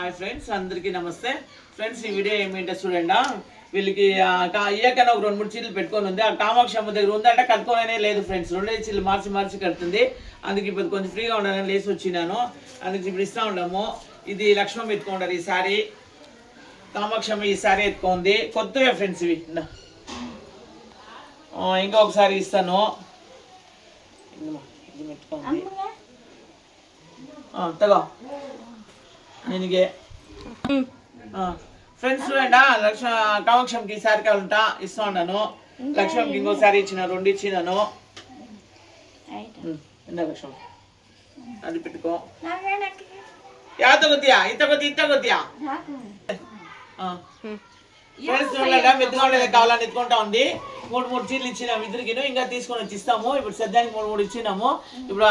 Hi friends అందరికీ నమస్తే. Friends ఈ వీడియో ఏమిటంటే చూడండి. వీళ్ళకి ఇయ్యకన్నా ఒక రెండు మూడు చీరలు పెట్టుకొని ఉంది. ఆ కామాక్షి అమ్మ దగ్గర ఉందంటే కట్టుకోనే లేదు ఫ్రెండ్స్ రెండే చీరలు మార్చి మార్చి కడుతుంది. అందుకే ఇప్పుడు కొంచెం ఫ్రీగా ఉండాలని లేసి వచ్చినాను. అందుకే ఇప్పుడు ఇస్తా ఉండము ఇది లక్ష్మణ్ ఎత్తుకుంటారు ఈ సారీ. కామాక్షి అమ్మ ఈ సారీ ఎత్తుకుంది. కొత్తవే ఫ్రెండ్స్ ఇవి. ఇంకా ఒకసారి ఇస్తాను. ఇది పెట్టుకోండి తగో. ನಿನಗೆ ఫ్రెండ్స్ చూడండి లక్ష కామాక్షంకి ఈసారి కావాలంట ఇస్తా ఉన్నాను లక్ష్మణ్కి ఇంకోసారి ఇచ్చిన రెండు ఇచ్చినాను ఇందా లక్ష్మణ్ అది పెట్టుకో యా తగొద్దియా ఇత కొద్ది ఇత కొద్దియా ఫ్రెండ్స్ చూడలేదా మెత్తుకోవడం కావాలని ఎత్తుకుంటా ఉంది మూడు మూడు చీరలు ఇచ్చినాము ఇద్దరికి ఇంకా తీసుకొని వచ్చి ఇస్తాము ఇప్పుడు సద్యానికి మూడు మూడు ఇచ్చినాము ఇప్పుడు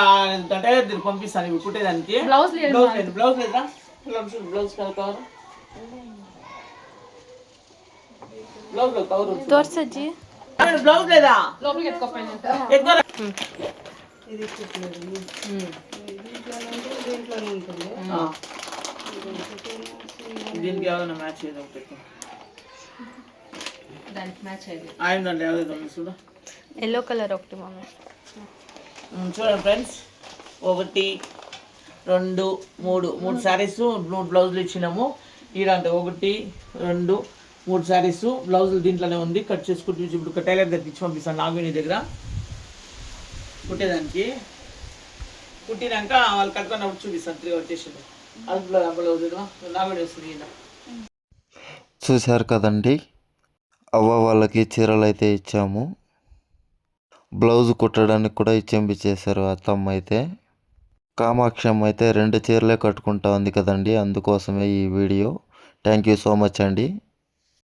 అంటే దీనికి పంపిస్తాను ఇప్పుడు కుట్టేదానికి బ్లౌజ్ లేదు బ్లౌజ్ లేదు blouse blouse cover blouse cover. తోర్సజ్జి blouse లేదా లోపలికి ఎత్తుకోపోయింది ఎక్కువ దీనికి ఏమైనా మ్యాచ్ ఏదో పెట్టు దానికి మ్యాచ్ అయ్యింది ఆయన ఏదో ఉంది చూడు ఎల్లో కలర్ ఒకటి మమ్మీ చూడండి ఫ్రెండ్స్ ఒకటి రెండు మూడు మూడు శారీస్ మూడు బ్లౌజులు ఇచ్చినాము. ఈడంటే ఒకటి రెండు మూడు శారీస్ బ్లౌజులు దీంట్లోనే ఉంది. కట్ చేసుకుంటూ ఇప్పుడు టైలర్ దగ్గర ఇచ్చి పంపిస్తాను నాగిని దగ్గర. కుట్టేదానికి. కుట్టినాక వాళ్ళు కట్టుకున్నప్పుడు చూపిస్తాను త్రీ వచ్చేసి అదుపులో బ్లౌజ్ నాగిని వస్తుంది చూశారు కదండి అవ్వ వాళ్ళకి చీరలు అయితే ఇచ్చాము. బ్లౌజ్ కుట్టడానికి కూడా ఇచ్చేంపిచ్చేశారు అత్తమ్మ అయితే. కామాక్షమ్మ అయితే రెండు చీరలే కట్టుకుంటా ఉంది కదండి అందుకోసమే ఈ video. Thank you so much అండి.